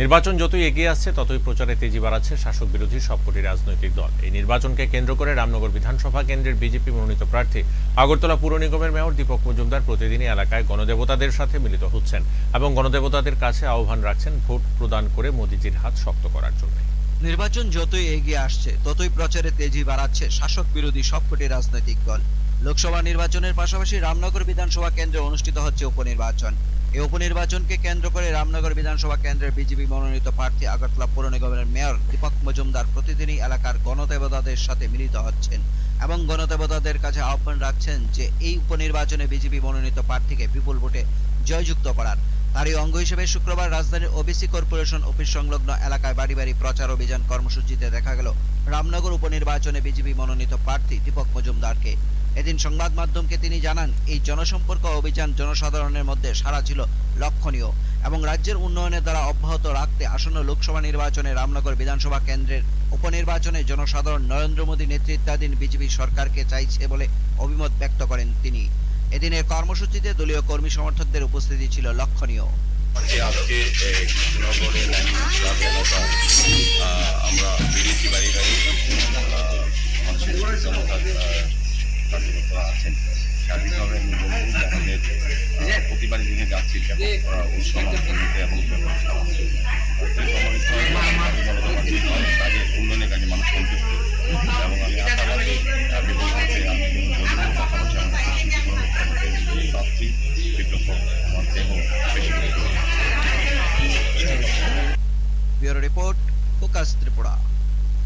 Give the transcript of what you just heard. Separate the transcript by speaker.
Speaker 1: নির্বাচন যতই এগিয়ে আসছে, ততই প্রচারে তেজি বাড়াচ্ছে শাসক বিরোধী সবকটি রাজনৈতিক দল। এই নির্বাচনকে কেন্দ্র করে রামনগর বিধানসভা কেন্দ্রের বিজেপি মনোনীত প্রার্থী আগরতলা পুর নিগমের মেয়র দীপক মজুমদার প্রতিদিনই এলাকায় গণদেবতাদের সাথে মিলিত হচ্ছেন এবং গণদেবতাদের কাছে আহ্বান রাখছেন ভোট প্রদান করে মোদিজির হাত শক্ত করার জন্য।
Speaker 2: নির্বাচন যতই এগিয়ে আসছে, ততই প্রচারে তেজি বাড়াচ্ছে শাসক বিরোধী সবকটি রাজনৈতিক দল। লোকসভা নির্বাচনের পাশাপাশি রামনগর বিধানসভা কেন্দ্রে অনুষ্ঠিত হচ্ছে উপনির্বাচন। এই উপনির্বাচনকে কেন্দ্র করে রামনগর বিধানসভা কেন্দ্রের বিজেপি মনোনীত প্রার্থী আগরতলা পৌর নিগমের মেয়র দীপক মজুমদার প্রতিদিনই এলাকার গণদেবতাদের সাথে মিলিত হচ্ছেন এবং গণদেবতাদের কাছে আহ্বান রাখছেন যে এই উপনির্বাচনে বিজেপি মনোনীত প্রার্থীকে বিপুল ভোটে জয়যুক্ত করার। তারই অঙ্গ হিসেবে শুক্রবার রাজধানীর ওবিসি কর্পোরেশন অফিস সংলগ্ন এলাকায় বাড়ি বাড়ি প্রচার অভিযান কর্মসূচিতে দেখা গেল। রামনগর উপনির্বাচনে বিজেপি মনোনীত প্রার্থী দীপক মজুমদারকে। এদিন সংবাদ মাধ্যমকে তিনি জানান, এই জনসম্পর্ক অভিযান জনসাধারণের মধ্যে সারা ছিল লক্ষণীয় এবং রাজ্যের উন্নয়নের দ্বারা অব্যাহত রাখতে আসন্ন লোকসভা নির্বাচনে রামনগর বিধানসভা কেন্দ্রের উপনির্বাচনে জনসাধারণ নরেন্দ্র মোদী নেতৃত্বাধীন বিজেপি সরকারকে চাইছে বলে অভিমত ব্যক্ত করেন তিনি। এদিনের কর্মসূচিতে দলীয় কর্মী সমর্থকদের উপস্থিতি ছিল লক্ষণীয়
Speaker 3: আজকে আজকে এ, কৃষ্ণনগরে লাইন ক্লাব এলাকা আহ, আমরা বেরিয়েছি বাড়ি বাড়ি আহ, মানুষের জনতা কার্যকর্তারা আছেন সার্বিকভাবে আমি বলব যে আমাদের প্রতিবার দিনে যাচ্ছি এবং
Speaker 2: ব্যুরো রিপোর্ট ফোকাস ত্রিপুরা